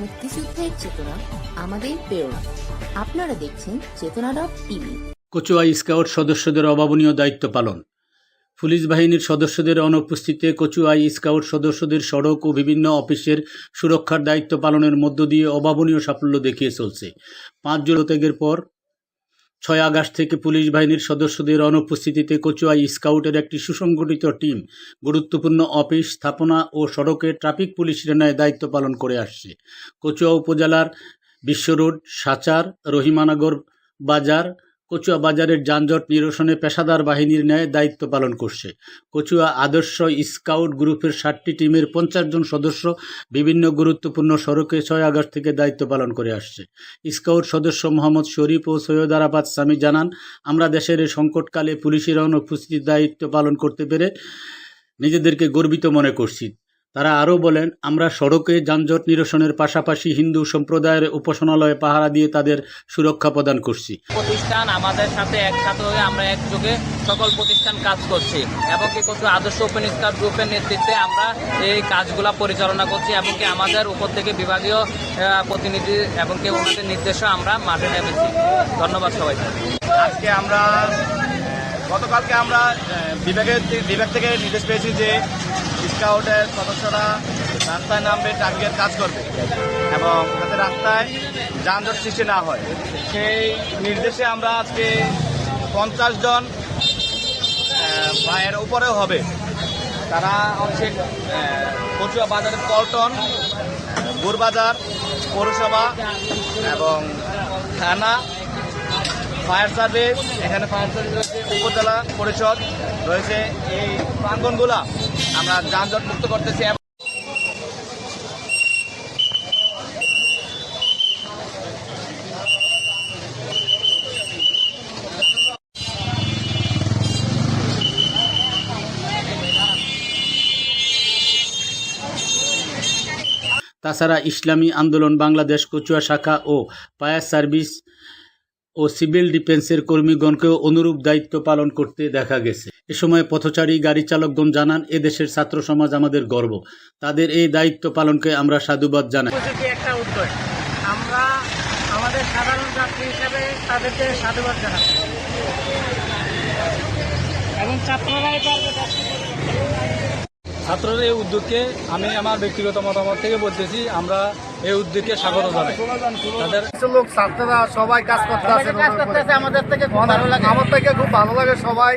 আমাদের চেতনা আমাদের প্রেরণা। আপনারা দেখছেন চেতনা ডট টিভি। কচুয়া স্কাউট সদস্যদের অভাবনীয় দায়িত্ব পালন। পুলিশ বাহিনীর সদস্যদের অনুপস্থিতিতে কচুয়াই স্কাউট সদস্যদের সড়ক ও বিভিন্ন অফিসের সুরক্ষার দায়িত্ব পালনের মধ্য দিয়ে অভাবনীয় সাফল্য দেখিয়ে চলছে। পাঁচ জুলাই ত্যাগের পর ছয় আগস্ট থেকে পুলিশ বাহিনীর সদস্যদের অনুপস্থিতিতে কচুয়াই স্কাউটের একটি সুসংগঠিত টিম গুরুত্বপূর্ণ অফিস, স্থাপনা ও সড়কে ট্রাফিক পুলিশের ন্যায় দায়িত্ব পালন করে আসছে। কচুয়া উপজেলার বিশ্ব রোড, সাচার, রহিমানগর বাজার কচুয়া বাজারের যানজট নিরসনে পেশাদার বাহিনীর ন্যায় দায়িত্ব পালন করছে। কচুয়া আদর্শ স্কাউট গ্রুপের ষাটটি টিমের পঞ্চাশ জন সদস্য বিভিন্ন গুরুত্বপূর্ণ সড়কে ছয় আগস্ট থেকে দায়িত্ব পালন করে আসছে। স্কাউট সদস্য মোহাম্মদ শরীফ ও সৈয়দ আরাফাত স্বামী জানান, আমরা দেশের এই সংকটকালে পুলিশের অনুপস্থিতির দায়িত্ব পালন করতে পেরে নিজেদেরকে গর্বিত মনে করছি। তারা আরও বলেন আমরা সড়কে যানজট নিরসনের পাশাপাশি হিন্দু সম্প্রদায়ের উপাসনালয়ে পাহারা দিয়ে তাদের সুরক্ষা প্রদান করছি। প্রতিষ্ঠান আমাদের সাথে একসাথে হয়ে আমরা একযোগে সকল প্রতিষ্ঠান কাজ করছি এবং কি কিছু আদর্শ ওপেন গ্রুপের নেতৃত্বে আমরা এই কাজগুলা পরিচালনা করছি এবং কি আমাদের উপর থেকে বিভাগীয় আহ, প্রতিনিধি এবং কি ওনাদের নির্দেশও আমরা মাঠে নেমেছি। ধন্যবাদ সবাইকে। আজকে আমরা গতকালকে আমরা বিভাগের বিভাগ থেকে নির্দেশ পেয়েছি যে স্কাউটের সদস্যরা রাস্তায় নামবে, টার্গেট কাজ করবে এবং যাতে রাস্তায় যানজট সৃষ্টি না হয়। সেই নির্দেশে আমরা আজকে পঞ্চাশ জন ভাইয়ের উপরেও হবে। তারা হচ্ছে কচুয়া বাজারের পল্টন গুরবাজার পৌরসভা এবং থানা ফায়ার সার্ভিস, এখানে ফায়ার সার্ভিস রয়েছে উপজেলা পরিষদ রয়েছে, এই প্রাঙ্গনগুলা আমরা যানজট মুক্ত করতেছি। তাছাড়া ইসলামী আন্দোলন বাংলাদেশ কচুয়া শাখা ও ফায়ার সার্ভিস ও সিভিল ডিফেন্সের কর্মীগণকেও অনুরূপ দায়িত্ব পালন করতে দেখা গেছে। এ সময় পথচারী গাড়ি চালকগণ জানান এদেশের ছাত্র সমাজ আমাদের গর্ব। তাদের এই দায়িত্ব পালনকে আমরা সাধুবাদ জানাই। একটা উদ্যোগ। আমরা আমাদের সাধারণ যাত্রী হিসেবে তাদেরকে সাধুবাদ জানাচ্ছি এবং ছাত্ররাই ছাত্রদের এই উদ্যোগকে আমি আমার ব্যক্তিগত মতামত থেকে বলতেছি আমরা এই উদ্যোগকে স্বাগত জানাই। তাদের কিছু লোক ছাত্ররা সবাই কাজ করতে আছে কাজ করতেছে আমাদের থেকে ভালো লাগে। আমার থেকে খুব ভালো লাগে সবাই।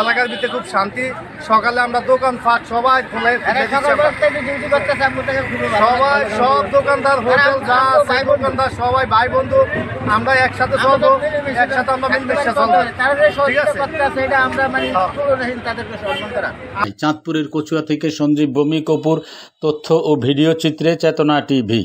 এলাকার ভিতরে খুব শান্তি। সকালে আমরা দোকান ফাঁক সবাই খুলে সবাই সব দোকানদার হোটেল যা আছে দোকানদার সবাই ভাই বন্ধু। আমরা একসাথে চলবো একসাথে আমরা মিলেমিশে চলবো। ঠিক আছে? করতেছে এটা আমরা মানে হ্যাঁ। চাঁদপুরের কচুয়া থেকে সঞ্জীব ভূমি কপুর তথ্য ও ভিডিও চিত্রে চেতনা টিভি।